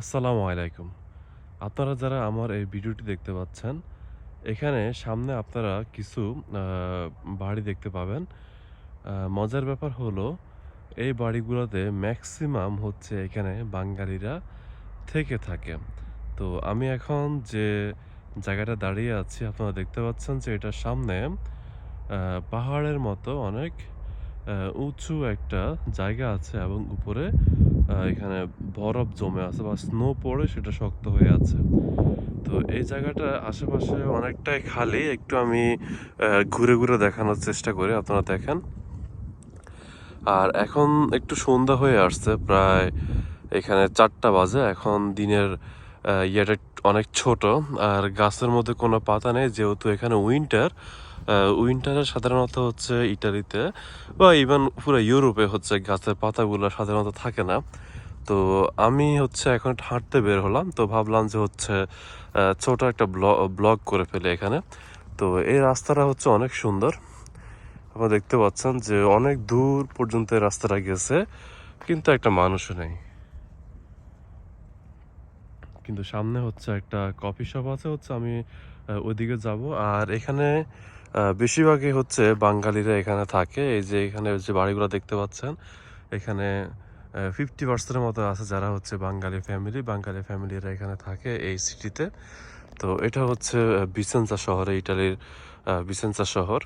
আসসালামু আলাইকুম। আপনারা যারা আমার এই ভিডিওটি দেখতে পাচ্ছেন, এখানে সামনে আপনারা কিছু বাড়ি দেখতে পাবেন। মজার ব্যাপার হলো, এই বাড়িগুলোতে ম্যাক্সিমাম হচ্ছে এখানে বাঙালিরা থেকে থাকে। তো আমি এখন যে জায়গাটা দাঁড়িয়ে আছি, আপনারা দেখতে পাচ্ছেন যে এটার সামনে পাহাড়ের মতো অনেক উঁচু একটা জায়গা আছে এবং উপরে এখানে বরফ জমে আছে বা স্নো পড়ে, সেটা শক্ত হয়ে আছে। তো এই জায়গাটা আশেপাশে অনেকটাই খালি। একটু আমি ঘুরে ঘুরে দেখানোর চেষ্টা করি, আপনারা দেখেন। আর এখন একটু সন্ধ্যা হয়ে আসছে, প্রায় এখানে চারটা বাজে। এখন দিনের ইয়েটা অনেক ছোট, আর গাছের মধ্যে কোনো পাতা নেই, যেহেতু এখানে উইন্টার উইন্টারে সাধারণত হচ্ছে ইটালিতে বা ইভেন পুরো ইউরোপে হচ্ছে গাছের পাতাগুলো সাধারণত থাকে না। তো আমি হচ্ছে এখন হাঁটতে বের হলাম, তো ভাবলাম যে হচ্ছে ছোট একটা ব্লগ করে ফেলে এখানে। তো এই রাস্তাটা হচ্ছে অনেক সুন্দর। আপনারা দেখতে পাচ্ছেন যে অনেক দূর পর্যন্ত এই রাস্তাটা গেছে, কিন্তু একটা মানুষও নেই। কিন্তু সামনে হচ্ছে একটা কফি শপ আছে, হচ্ছে আমি ওইদিকে যাব। আর এখানে বেশিরভাগই হচ্ছে বাঙালিরা এখানে থাকে। এই যে এখানে যে বাড়িগুলো দেখতে পাচ্ছেন, এখানে ফিফটি পার্সেন্টের মতো আছে যারা হচ্ছে বাঙালি ফ্যামিলি বাঙালি ফ্যামিলিরা এখানে থাকে এই সিটিতে তো এটা হচ্ছে বিসেন্সা শহরে, ইটালির বিসেন্সা শহর।